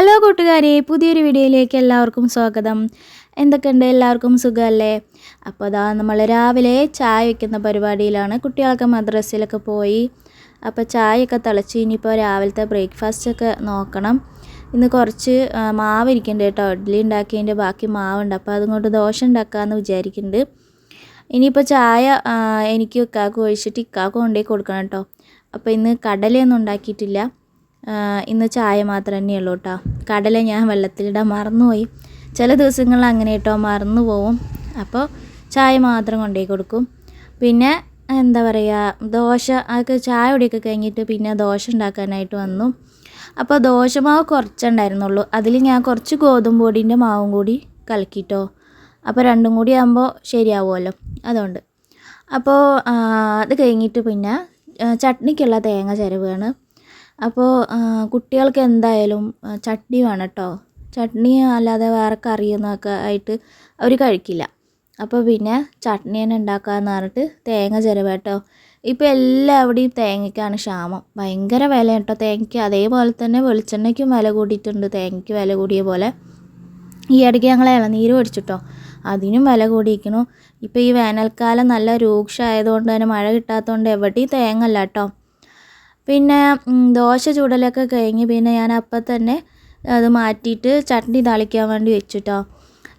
Hello കൂട്ടുകാരെ പുതിയൊരു വീഡിയോയിലേക്ക് എല്ലാവർക്കും സ്വാഗതം. എന്തൊക്കെയുണ്ട്? എല്ലാവർക്കും സുഖമല്ലേ? അപ്പോൾ അതാ നമ്മൾ രാവിലെ ചായ വയ്ക്കുന്ന പരിപാടിയിലാണ്. കുട്ടികളൊക്കെ മദ്രസയിലൊക്കെ പോയി. അപ്പോൾ ചായയൊക്കെ തിളച്ച് ഇനിയിപ്പോൾ രാവിലത്തെ ബ്രേക്ക്ഫാസ്റ്റൊക്കെ നോക്കണം. ഇന്ന് കുറച്ച് മാവ് ഇരിക്കുന്നുണ്ട് കേട്ടോ. ഇഡ്ഡലി ഉണ്ടാക്കിയതിന്റെ ബാക്കി മാവുണ്ട്. അപ്പോൾ അതുകൊണ്ട് ദോശ ഉണ്ടാക്കാമെന്ന് വിചാരിക്കുന്നുണ്ട്. ഇനിയിപ്പോൾ ചായ എനിക്ക് ഇക്കാക്ക് ഒഴിച്ചിട്ട് ഇക്കാക്ക് കൊണ്ടുപോയി കൊടുക്കണം കേട്ടോ. അപ്പോൾ ഇന്ന് കടലയൊന്നും ഉണ്ടാക്കിയിട്ടില്ല. ഇന്ന് ചായ മാത്രം തന്നെയുള്ളൂ കേട്ടോ കടല ഞാൻ വെള്ളത്തിലിടാൻ മറന്നുപോയി. ചില ദിവസങ്ങളിൽ അങ്ങനെ കേട്ടോ മറന്നു പോവും. അപ്പോൾ ചായ മാത്രം കൊണ്ടുപോയി കൊടുക്കും. പിന്നെ എന്താ പറയുക ദോശ അതൊക്കെ ചായ കുടിയൊക്കെ കഴിഞ്ഞിട്ട് പിന്നെ ദോശ ഉണ്ടാക്കാനായിട്ട് വന്നു. അപ്പോൾ ദോശമാവ് കുറച്ചുണ്ടായിരുന്നുള്ളൂ. അതിൽ ഞാൻ കുറച്ച് ഗോതമ്പ് പൊടിന്റെ മാവും കൂടി കലക്കിട്ടോ. അപ്പോൾ രണ്ടും കൂടി ആകുമ്പോൾ ശരിയാവുമല്ലോ. അതുകൊണ്ട്. അപ്പോൾ അത് കഴിഞ്ഞിട്ട് പിന്നെ ചട്നിക്കുള്ള തേങ്ങ ചിരവുകയാണ്. അപ്പോൾ കുട്ടികൾക്ക് എന്തായാലും ചട്നി വേണം കേട്ടോ ചട്നി അല്ലാതെ വേറെ കറിയൊന്നൊക്കെ ആയിട്ട് അവർ കഴിക്കില്ല. അപ്പോൾ പിന്നെ ചട്നി തന്നെ ഉണ്ടാക്കാമെന്ന് പറഞ്ഞിട്ട് തേങ്ങ ചിരവ കേട്ടോ ഇപ്പോൾ എല്ലാവിടെയും തേങ്ങയ്ക്കാണ് ക്ഷാമം. ഭയങ്കര വില കേട്ടോ തേങ്ങയ്ക്ക്. അതേപോലെ തന്നെ വെളിച്ചെണ്ണയ്ക്കും വില കൂടിയിട്ടുണ്ട്. തേങ്ങയ്ക്ക് വില കൂടിയ പോലെ. ഈ ഇടയ്ക്ക് ഞങ്ങൾ ഇളനീര് മേടിച്ചിട്ടോ. അതിനും വില കൂടിയിരിക്കണു ഇപ്പോൾ ഈ വേനൽക്കാലം നല്ല രൂക്ഷമായതുകൊണ്ട് തന്നെ മഴ കിട്ടാത്തതുകൊണ്ട് എവിടെയും തേങ്ങ അല്ല കേട്ടോ പിന്നെ ദോശ ചൂടലൊക്കെ കഴിഞ്ഞ് പിന്നെ ഞാൻ അപ്പം തന്നെ അത് മാറ്റിയിട്ട് ചട്നി താളിക്കാൻ വേണ്ടി വെച്ചു വെച്ചിട്ടോ.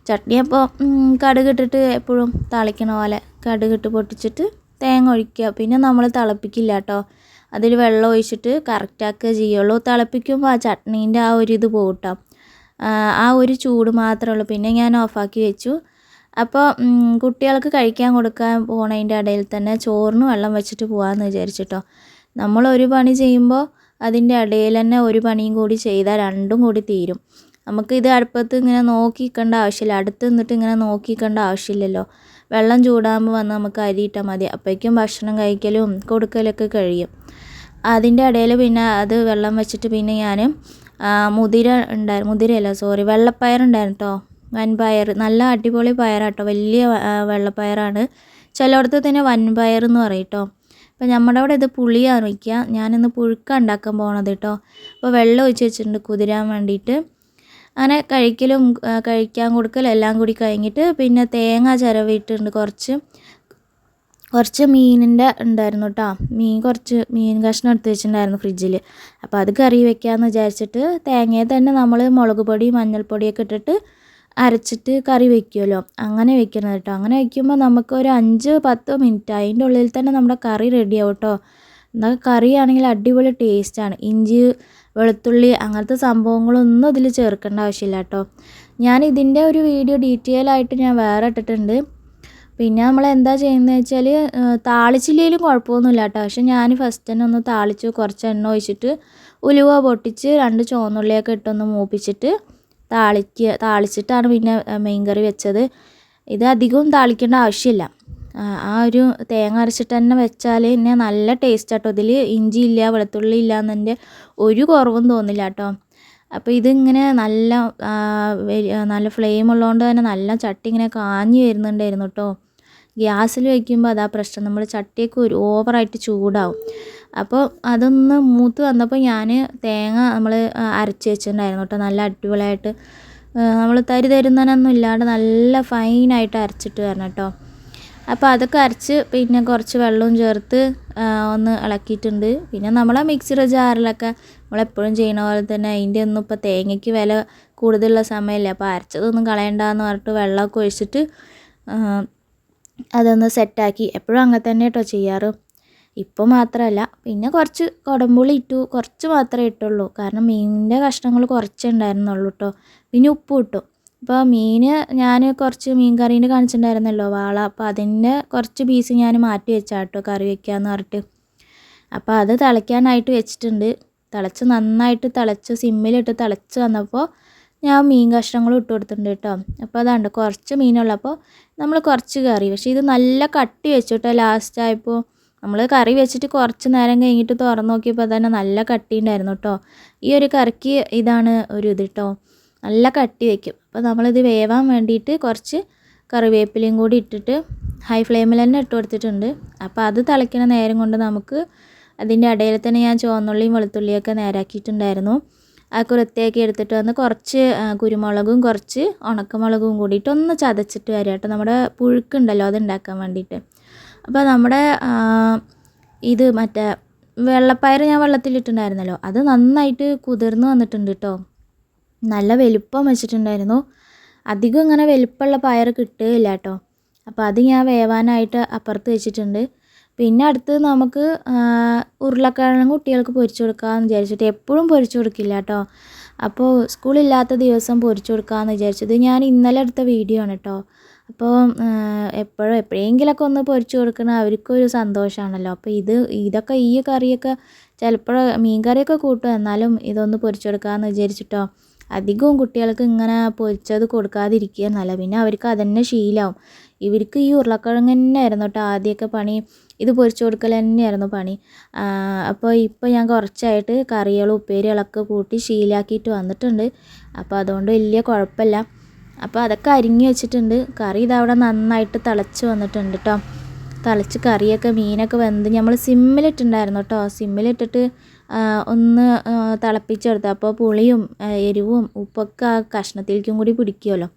ചട്നി അപ്പോൾ കടുകിട്ടിട്ട് എപ്പോഴും താളിക്കണ പോലെ കടുകിട്ട് പൊട്ടിച്ചിട്ട് തേങ്ങ ഒഴിക്കുക. പിന്നെ നമ്മൾ തിളപ്പിക്കില്ല കേട്ടോ. അതിൽ വെള്ളം ഒഴിച്ചിട്ട് കറക്റ്റാക്കുക ചെയ്യുള്ളൂ. തിളപ്പിക്കുമ്പോൾ ആ ചട്നീന്റെ ആ ഒരു ഇത് പോകും കേട്ടോ. ആ ഒരു ചൂട് മാത്രമേ ഉള്ളൂ. പിന്നെ ഞാൻ ഓഫാക്കി വെച്ചു. അപ്പോൾ കുട്ടികൾക്ക് കഴിക്കാൻ കൊടുക്കാൻ പോണതിന്റെ ഇടയിൽ തന്നെ ചോറിന് വെള്ളം വെച്ചിട്ട് പോകാമെന്ന് വിചാരിച്ചിട്ടോ നമ്മൾ ഒരു പണി ചെയ്യുമ്പോൾ അതിന്റെ ഇടയിൽ തന്നെ ഒരു പണിയും കൂടി ചെയ്താൽ രണ്ടും കൂടി തീരും. നമുക്ക് ഇത് അടുപ്പത്ത് ഇങ്ങനെ നോക്കി നിൽക്കേണ്ട ആവശ്യമില്ല. അടുത്ത് നിന്നിട്ട് ഇങ്ങനെ നോക്കി നിൽക്കേണ്ട ആവശ്യമില്ലല്ലോ. വെള്ളം ചൂടാകുമ്പോൾ വന്ന് നമുക്ക് അരി ഇട്ടാൽ മതി. അപ്പോഴേക്കും ഭക്ഷണം കഴിക്കലും കൊടുക്കലൊക്കെ കഴിയും. അതിന്റെ ഇടയിൽ പിന്നെ അത് വെള്ളം വെച്ചിട്ട് പിന്നെ ഞാൻ മുതിര ഉണ്ടായിരുന്നു മുതിരയല്ല സോറി വെള്ളപ്പയർ ഉണ്ടായിരുന്നു കേട്ടോ. വൻപയർ നല്ല അടിപൊളി പയറാട്ടോ വലിയ വെള്ളപ്പയറാണ്. ചിലയിടത്ത് തന്നെ വൻപയർ എന്ന് പറയും കേട്ടോ. അപ്പോൾ നമ്മുടെ അവിടെ ഇത് പുളിയാണ് വയ്ക്കുക ഞാനിന്ന് പുഴുക്ക ഉണ്ടാക്കാൻ പോണത് കേട്ടോ അപ്പോൾ വെള്ളം ഒഴിച്ച് വെച്ചിട്ടുണ്ട് കുതിരാൻ വേണ്ടിയിട്ട് അങ്ങനെ കഴിക്കലും കഴിക്കാൻ കൊടുക്കലും എല്ലാം കൂടി കഴിഞ്ഞിട്ട് പിന്നെ തേങ്ങ ചിരവിയിട്ടുണ്ട് കുറച്ച്. കുറച്ച് മീനിന്റെ ഉണ്ടായിരുന്നു കേട്ടോ മീൻ കുറച്ച് മീൻ കഷ്ണം എടുത്ത് വെച്ചിട്ടുണ്ടായിരുന്നു ഫ്രിഡ്ജിൽ അപ്പോൾ അത് കറി വെക്കാമെന്ന് വിചാരിച്ചിട്ട് തേങ്ങയെ തന്നെ നമ്മൾ മുളക് പൊടി മഞ്ഞൾപ്പൊടിയൊക്കെ ഇട്ടിട്ട് അരച്ചിട്ട് കറി വെക്കുമല്ലോ. അങ്ങനെ വെക്കണം കേട്ടോ. അങ്ങനെ വെക്കുമ്പോൾ നമുക്ക് ഒരു അഞ്ച് പത്ത് മിനിറ്റ് അതിന്റെ ഉള്ളിൽ തന്നെ നമ്മുടെ കറി റെഡിയാവും കേട്ടോ. എന്നാൽ കറിയാണെങ്കിൽ അടിപൊളി ടേസ്റ്റാണ് ഇഞ്ചി വെളുത്തുള്ളി അങ്ങനത്തെ സംഭവങ്ങളൊന്നും ഇതിൽ ചേർക്കേണ്ട ആവശ്യമില്ല കേട്ടോ. ഞാൻ ഇതിന്റെ ഒരു വീഡിയോ ഡീറ്റെയിൽ ആയിട്ട് ഞാൻ വേറെ ഇട്ടിട്ടുണ്ട്. പിന്നെ നമ്മൾ എന്താ ചെയ്യുന്നത് വെച്ചാൽ താളിച്ചില്ലെങ്കിലും കുഴപ്പമൊന്നുമില്ല കേട്ടോ. പക്ഷെ ഞാൻ ഫസ്റ്റ് തന്നെ ഒന്ന് താളിച്ച് കുറച്ച് എണ്ണ ഒഴിച്ചിട്ട് ഉലുവ പൊട്ടിച്ച് രണ്ട് ചുവന്നുള്ളിയൊക്കെ ഇട്ടൊന്ന് മൂപ്പിച്ചിട്ട് താളിക്കുക താളിച്ചിട്ടാണ് പിന്നെ മീൻ കറി വെച്ചത്. ഇത് അധികവും താളിക്കേണ്ട ആവശ്യമില്ല. ആ, ഒരു തേങ്ങ അരച്ചിട്ട് തന്നെ വെച്ചാൽ പിന്നെ നല്ല ടേസ്റ്റ് കേട്ടോ ഇതിൽ ഇഞ്ചി ഇല്ല വെളുത്തുള്ളി ഇല്ല എന്നതിന്റെ ഒരു കുറവും തോന്നില്ല കേട്ടോ. അപ്പോൾ ഇതിങ്ങനെ നല്ല നല്ല ഫ്ലെയിം ഉള്ളതുകൊണ്ട് തന്നെ നല്ല ചട്ടി ഇങ്ങനെ കാഞ്ഞു വരുന്നുണ്ടായിരുന്നു കേട്ടോ. ഗ്യാസിൽ വയ്ക്കുമ്പോൾ അതാ പ്രശ്നം. നമ്മൾ ചട്ടിയൊക്കെ ഒരു ഓവറായിട്ട് ചൂടാവും. അപ്പോൾ അതൊന്ന് മൂത്ത് വന്നപ്പോൾ ഞാൻ തേങ്ങ നമ്മൾ അരച്ച് വെച്ചിട്ടുണ്ടായിരുന്നു കേട്ടോ. നല്ല അടിപൊളിയായിട്ട്. നമ്മൾ തരി തരുന്നതിനൊന്നും ഇല്ലാണ്ട് നല്ല ഫൈനായിട്ട് അരച്ചിട്ട് വരണം കേട്ടോ. അപ്പോൾ അതൊക്കെ അരച്ച് പിന്നെ കുറച്ച് വെള്ളവും ചേർത്ത് ഒന്ന് ഇളക്കിയിട്ടുണ്ട്. പിന്നെ നമ്മളെ മിക്സിയുടെ ജാറിലൊക്കെ നമ്മളെപ്പോഴും ചെയ്യുന്ന പോലെ തന്നെ അതിന്റെ ഒന്നും ഇപ്പോൾ തേങ്ങയ്ക്ക് വില കൂടുതലുള്ള സമയമില്ല അപ്പോൾ അരച്ചതൊന്നും കളയണ്ടെന്ന് പറഞ്ഞിട്ട് വെള്ളമൊക്കെ ഒഴിച്ചിട്ട് അതൊന്ന് സെറ്റാക്കി എപ്പോഴും അങ്ങനെ തന്നെ കേട്ടോ ചെയ്യാറ്. ഇപ്പോൾ മാത്രമല്ല പിന്നെ കുറച്ച് കുടമ്പുളി ഇട്ടു. കുറച്ച് മാത്രമേ ഇട്ടുള്ളൂ. കാരണം മീനിന്റെ കഷ്ണങ്ങൾ കുറച്ചേ ഉണ്ടായിരുന്നുള്ളൂ കേട്ടോ പിന്നെ ഉപ്പ് ഇട്ടു. ഇപ്പോൾ മീൻ ഞാൻ കുറച്ച് മീൻ കറീന്റെ കാണിച്ചിട്ടുണ്ടായിരുന്നല്ലോ വാള. അപ്പോൾ അതിന്റെ കുറച്ച് പീസ് ഞാൻ മാറ്റി വെച്ചാൽ കേട്ടോ കറി വെക്കാമെന്ന് പറഞ്ഞിട്ട്. അപ്പോൾ അത് തിളയ്ക്കാനായിട്ട് വെച്ചിട്ടുണ്ട്. തിളച്ച് നന്നായിട്ട് തിളച്ച് സിമ്മിലിട്ട് തിളച്ച് വന്നപ്പോൾ ഞാൻ മീൻ കഷ്ണങ്ങളും ഇട്ട് കൊടുത്തിട്ടുണ്ട് കേട്ടോ അപ്പോൾ അതാണ്ട് കുറച്ച് മീനുള്ളപ്പോൾ നമ്മൾ കുറച്ച് കറി. പക്ഷേ ഇത് നല്ല കട്ടി വെച്ചു കേട്ടോ ലാസ്റ്റ് ആയപ്പോൾ നമ്മൾ കറി വെച്ചിട്ട് കുറച്ച് നേരം കഴിഞ്ഞിട്ട് തുറന്ന് നോക്കിയപ്പോൾ തന്നെ നല്ല കട്ടി ഉണ്ടായിരുന്നു കേട്ടോ ഈ ഒരു കറിക്ക് ഇതാണ് ഒരു ഇത് കേട്ടോ നല്ല കട്ടി വയ്ക്കും അപ്പോൾ നമ്മളിത് വേവാൻ വേണ്ടിയിട്ട് കുറച്ച് കറിവേപ്പിലയും കൂടി ഇട്ടിട്ട് ഹൈ ഫ്ലെയിമിൽ തന്നെ ഇട്ട് കൊടുത്തിട്ടുണ്ട്. അപ്പോൾ അത് തിളയ്ക്കണ നേരം കൊണ്ട് നമുക്ക് അതിന്റെ ഇടയിൽ തന്നെ ഞാൻ ചുവന്നുള്ളിയും വെളുത്തുള്ളിയൊക്കെ നേരാക്കിയിട്ടുണ്ടായിരുന്നു. അതൊക്കെ വൃത്തിയാക്കി എടുത്തിട്ട് വന്ന് കുറച്ച് കുരുമുളകും കുറച്ച് ഉണക്കമുളകും കൂടിയിട്ട് ഒന്ന് ചതച്ചിട്ട് വരാം കേട്ടോ നമ്മുടെ പുഴുക്കുണ്ടല്ലോ അത് ഉണ്ടാക്കാൻ വേണ്ടിയിട്ട്. അപ്പോൾ നമ്മുടെ ഇത് മറ്റേ വെള്ളപ്പയർ ഞാൻ വെള്ളത്തിലിട്ടുണ്ടായിരുന്നല്ലോ. അത് നന്നായിട്ട് കുതിർന്ന് വന്നിട്ടുണ്ട് കേട്ടോ നല്ല വലുപ്പം വെച്ചിട്ടുണ്ടായിരുന്നു. അധികം ഇങ്ങനെ വലുപ്പമുള്ള പയർ കിട്ടുകയില്ല കേട്ടോ അപ്പോൾ അത് ഞാൻ വേവാനായിട്ട് അപ്പുറത്ത് വെച്ചിട്ടുണ്ട്. പിന്നെ അടുത്ത് നമുക്ക് ഉരുളക്കിഴങ്ങ് കുട്ടികൾക്ക് പൊരിച്ചു കൊടുക്കാമെന്ന് വിചാരിച്ചിട്ട് എപ്പോഴും പൊരിച്ചു കൊടുക്കില്ല കേട്ടോ അപ്പോൾ സ്കൂളില്ലാത്ത ദിവസം പൊരിച്ചു കൊടുക്കാമെന്ന് വിചാരിച്ചത് ഞാൻ ഇന്നലെ എടുത്ത വീഡിയോ ആണ് കേട്ടോ അപ്പോൾ എപ്പോഴും എപ്പോഴെങ്കിലൊക്കെ ഒന്ന് പൊരിച്ചു കൊടുക്കണ അവർക്കൊരു സന്തോഷമാണല്ലോ അപ്പോൾ ഇത് ഇതൊക്കെ ഈ കറിയൊക്കെ ചിലപ്പോൾ മീൻ കറിയൊക്കെ കൂട്ടും. എന്നാലും ഇതൊന്ന് പൊരിച്ചു കൊടുക്കാമെന്ന് വിചാരിച്ചിട്ടോ അധികവും കുട്ടികൾക്ക് ഇങ്ങനെ പൊരിച്ചത് കൊടുക്കാതിരിക്കുക എന്നല്ല പിന്നെ അവർക്ക് അതന്നെ ശീലമാവും ഇവർക്ക് ഈ ഉരുളക്കിഴങ്ങ് തന്നെ ആയിരുന്നു കേട്ടോ ആദ്യമൊക്കെ പണി. ഇത് പൊരിച്ചു കൊടുക്കൽ തന്നെയായിരുന്നു പണി. അപ്പോൾ ഇപ്പോൾ ഞാൻ കുറച്ചായിട്ട് കറികളും ഉപ്പേരികളൊക്കെ കൂട്ടി ശീലാക്കിയിട്ട് വന്നിട്ടുണ്ട്. അപ്പോൾ അതുകൊണ്ട് വലിയ കുഴപ്പമില്ല അപ്പോൾ അതൊക്കെ അരിഞ്ഞു വെച്ചിട്ടുണ്ട്. കറി ഇതവിടെ നന്നായിട്ട് തിളച്ച് വന്നിട്ടുണ്ട് കേട്ടോ തിളച്ച് കറിയൊക്കെ മീനൊക്കെ വെന്ത് നമ്മൾ സിമ്മിലിട്ടുണ്ടായിരുന്നു കേട്ടോ സിമ്മിലിട്ടിട്ട് ഒന്ന് തിളപ്പിച്ചെടുത്ത്. അപ്പോൾ പുളിയും എരിവും ഉപ്പൊക്കെ ആ കഷ്ണത്തിലേക്കും കൂടി പിടിക്കുമല്ലോ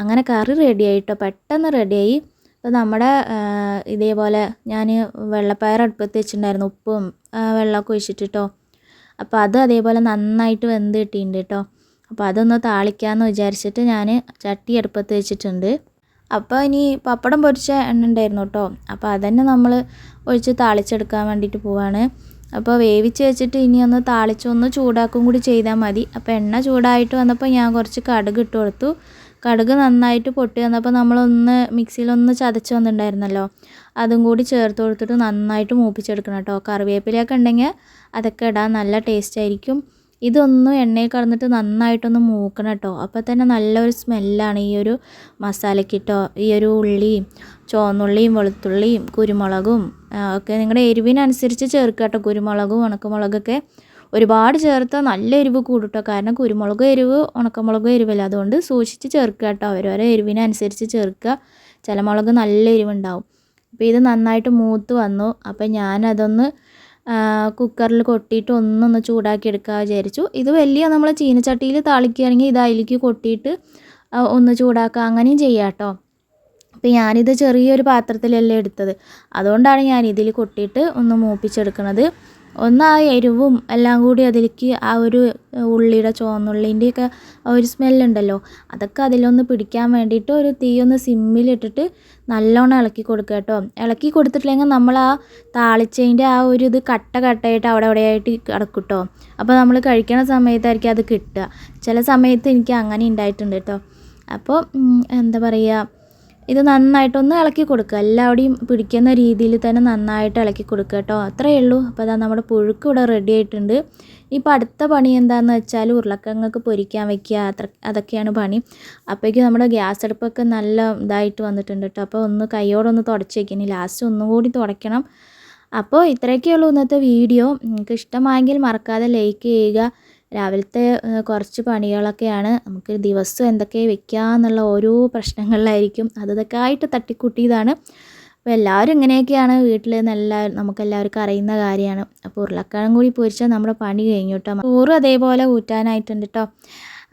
അങ്ങനെ കറി റെഡിയായി കേട്ടോ പെട്ടെന്ന് റെഡിയായി. അപ്പോൾ നമ്മുടെ ഇതേപോലെ ഞാൻ വെള്ളപ്പയർ അടുപ്പത്ത് വെച്ചിട്ടുണ്ടായിരുന്നു. ഉപ്പും വെള്ളമൊക്കെ ഒഴിച്ചിട്ട് കേട്ടോ അപ്പോൾ അത് അതേപോലെ നന്നായിട്ട് വെന്ത് കിട്ടിയിട്ടുണ്ട് കേട്ടോ അപ്പോൾ അതൊന്ന് താളിക്കാമെന്ന് വിചാരിച്ചിട്ട് ഞാൻ ചട്ടി അടുപ്പത്ത് വെച്ചിട്ടുണ്ട്. അപ്പോൾ ഇനി പപ്പടം പൊരിച്ച എണ്ണ ഉണ്ടായിരുന്നു കേട്ടോ. അപ്പോൾ അതന്നെ നമ്മൾ ഒഴിച്ച് താളിച്ചെടുക്കാൻ വേണ്ടിയിട്ട് പോവാണ്. അപ്പോൾ വേവിച്ച് വെച്ചിട്ട് ഇനി ഒന്ന് താളിച്ചൊന്ന് ചൂടാക്കും കൂടി ചെയ്താൽ മതി. അപ്പോൾ എണ്ണ ചൂടായിട്ട് വന്നപ്പോൾ ഞാൻ കുറച്ച് കടുക് ഇട്ട് കൊടുത്തു. കടുക് നന്നായിട്ട് പൊട്ടി വന്നപ്പോൾ നമ്മളൊന്ന് മിക്സിയിലൊന്ന് ചതച്ച് വന്നിട്ടുണ്ടായിരുന്നല്ലോ. അതും കൂടി ചേർത്ത് കൊടുത്തിട്ട് നന്നായിട്ട് മൂപ്പിച്ചെടുക്കണം കേട്ടോ. കറിവേപ്പിലയൊക്കെ ഉണ്ടെങ്കിൽ അതൊക്കെ ഇടാൻ നല്ല ടേസ്റ്റ് ആയിരിക്കും. ഇതൊന്നും എണ്ണയിൽ കടന്നിട്ട് നന്നായിട്ടൊന്ന് മൂക്കണം കേട്ടോ. അപ്പോൾ തന്നെ നല്ലൊരു സ്മെല്ലാണ് ഈ ഒരു മസാലയ്ക്ക് കേട്ടോ ഈ ഒരു ഉള്ളിയും ചുവന്നുള്ളിയും വെളുത്തുള്ളിയും കുരുമുളകും ഒക്കെ നിങ്ങളുടെ എരിവിനനുസരിച്ച് ചേർക്കുക കേട്ടോ. കുരുമുളകും ഉണക്കമുളകൊക്കെ ഒരുപാട് ചേർത്താൽ നല്ല എരിവ് കൂടുട്ടോ കാരണം കുരുമുളക് എരിവ് ഉണക്കമുളക് എരിവല്ല. അതുകൊണ്ട് സൂക്ഷിച്ച് ചേർക്കുക കേട്ടോ. ഓരോരോ എരിവിനനുസരിച്ച് ചേർക്കുക. ചില മുളക് നല്ല എരിവുണ്ടാവും. അപ്പോൾ ഇത് നന്നായിട്ട് മൂത്ത് വന്നു. അപ്പോൾ ഞാനതൊന്ന് കുക്കറിൽ കൊട്ടിയിട്ട് ഒന്നൊന്ന് ചൂടാക്കി എടുക്കാൻ വിചാരിച്ചു. ഇത് വലിയ നമ്മൾ ചീനച്ചട്ടിയിൽ താളിക്കുകയാണെങ്കിൽ ഇത് അതിലേക്ക് കൊട്ടിയിട്ട് ഒന്ന് ചൂടാക്കുക അങ്ങനെയും ചെയ്യാം കേട്ടോ. അപ്പോൾ ഞാനിത് ചെറിയൊരു പാത്രത്തിലല്ലേ എടുത്തത്. അതുകൊണ്ടാണ് ഞാൻ ഇതിൽ കൊട്ടിയിട്ട് ഒന്ന് മൂപ്പിച്ചെടുക്കുന്നത് ഒന്ന് ആ എരിവും എല്ലാം കൂടി അതിലേക്ക് ആ ഒരു ഉള്ളിയുടെ ചുവന്നുള്ളിന്റെയൊക്കെ ഒരു സ്മെല്ലുണ്ടല്ലോ. അതൊക്കെ അതിലൊന്ന് പിടിക്കാൻ വേണ്ടിയിട്ട് ഒരു തീ ഒന്ന് സിമ്മിലിട്ടിട്ട് നല്ലോണം ഇളക്കി കൊടുക്കുക കേട്ടോ. ഇളക്കി കൊടുത്തിട്ടില്ലെങ്കിൽ നമ്മൾ ആ താളിച്ചതിന്റെ ആ ഒരു ഇത് കട്ട കട്ടയായിട്ട് അവിടെ അവിടെയായിട്ട് കിടക്കും കേട്ടോ. അപ്പോൾ നമ്മൾ കഴിക്കണ സമയത്തായിരിക്കും അത് കിട്ടുക. ചില സമയത്ത് എനിക്ക് അങ്ങനെ ഉണ്ടായിട്ടുണ്ട് കേട്ടോ. അപ്പോൾ എന്താ പറയുക ഇത് നന്നായിട്ടൊന്ന് ഇളക്കി കൊടുക്കുക. എല്ലാവിടെയും പിടിക്കുന്ന രീതിയിൽ തന്നെ നന്നായിട്ട് ഇളക്കി കൊടുക്കുക കേട്ടോ. അത്രയേ ഉള്ളൂ. അപ്പോൾ അതാ നമ്മുടെ പുഴുക്ക് ഇവിടെ റെഡി ആയിട്ടുണ്ട്. ഇപ്പോൾ അടുത്ത പണി എന്താണെന്ന് വെച്ചാൽ ഉരുളക്കിഴങ്ങൊക്കെ പൊരിക്കാൻ വെക്കുക. അത്ര അതൊക്കെയാണ് പണി. അപ്പോഴേക്കും നമ്മുടെ ഗ്യാസ് അടുപ്പൊക്കെ നല്ല ഇതായിട്ട് വന്നിട്ടുണ്ട് കേട്ടോ. അപ്പോൾ ഒന്ന് കൈയോടൊന്ന് തുടച്ച് വയ്ക്കണം ലാസ്റ്റ് ഒന്നും കൂടി തുടയ്ക്കണം. അപ്പോൾ ഇത്രയൊക്കെയുള്ളൂ ഇന്നത്തെ വീഡിയോ. നിങ്ങൾക്ക് ഇഷ്ടമായെങ്കിൽ മറക്കാതെ ലൈക്ക് ചെയ്യുക. രാവിലത്തെ കുറച്ച് പണികളൊക്കെയാണ് നമുക്ക് ദിവസം എന്തൊക്കെ വെക്കുക എന്നുള്ള ഓരോ പ്രശ്നങ്ങളിലായിരിക്കും. അതൊക്കെ ആയിട്ട് തട്ടിക്കൂട്ടിയതാണ്. അപ്പോൾ എല്ലാവരും ഇങ്ങനെയൊക്കെയാണ് വീട്ടിൽ നല്ല നമുക്കെല്ലാവർക്കും അറിയുന്ന കാര്യമാണ്. അപ്പോൾ ഉരുളക്കിഴങ്ങ് കൂടി പൊരിച്ചാൽ നമ്മുടെ പണി കഴിഞ്ഞു കേട്ടോ. ചോറും അതേപോലെ ഊറ്റാനായിട്ടുണ്ട് കേട്ടോ.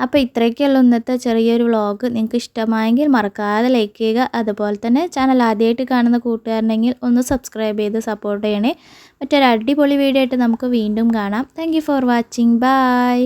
അപ്പോൾ ഇത്രയൊക്കെയുള്ള ഇന്നത്തെ ചെറിയൊരു വ്ളോഗ് നിങ്ങൾക്ക് ഇഷ്ടമായെങ്കിൽ മറക്കാതെ ലൈക്ക് ചെയ്യുക. അതുപോലെ തന്നെ ചാനൽ ആദ്യമായിട്ട് കാണുന്ന കൂട്ടുകാരുണ്ടെങ്കിൽ ഒന്ന് സബ്സ്ക്രൈബ് ചെയ്ത് സപ്പോർട്ട് ചെയ്യണേ. മറ്റൊരു അടിപൊളി വീഡിയോ ആയിട്ട് നമുക്ക് വീണ്ടും കാണാം. Thank for watching bye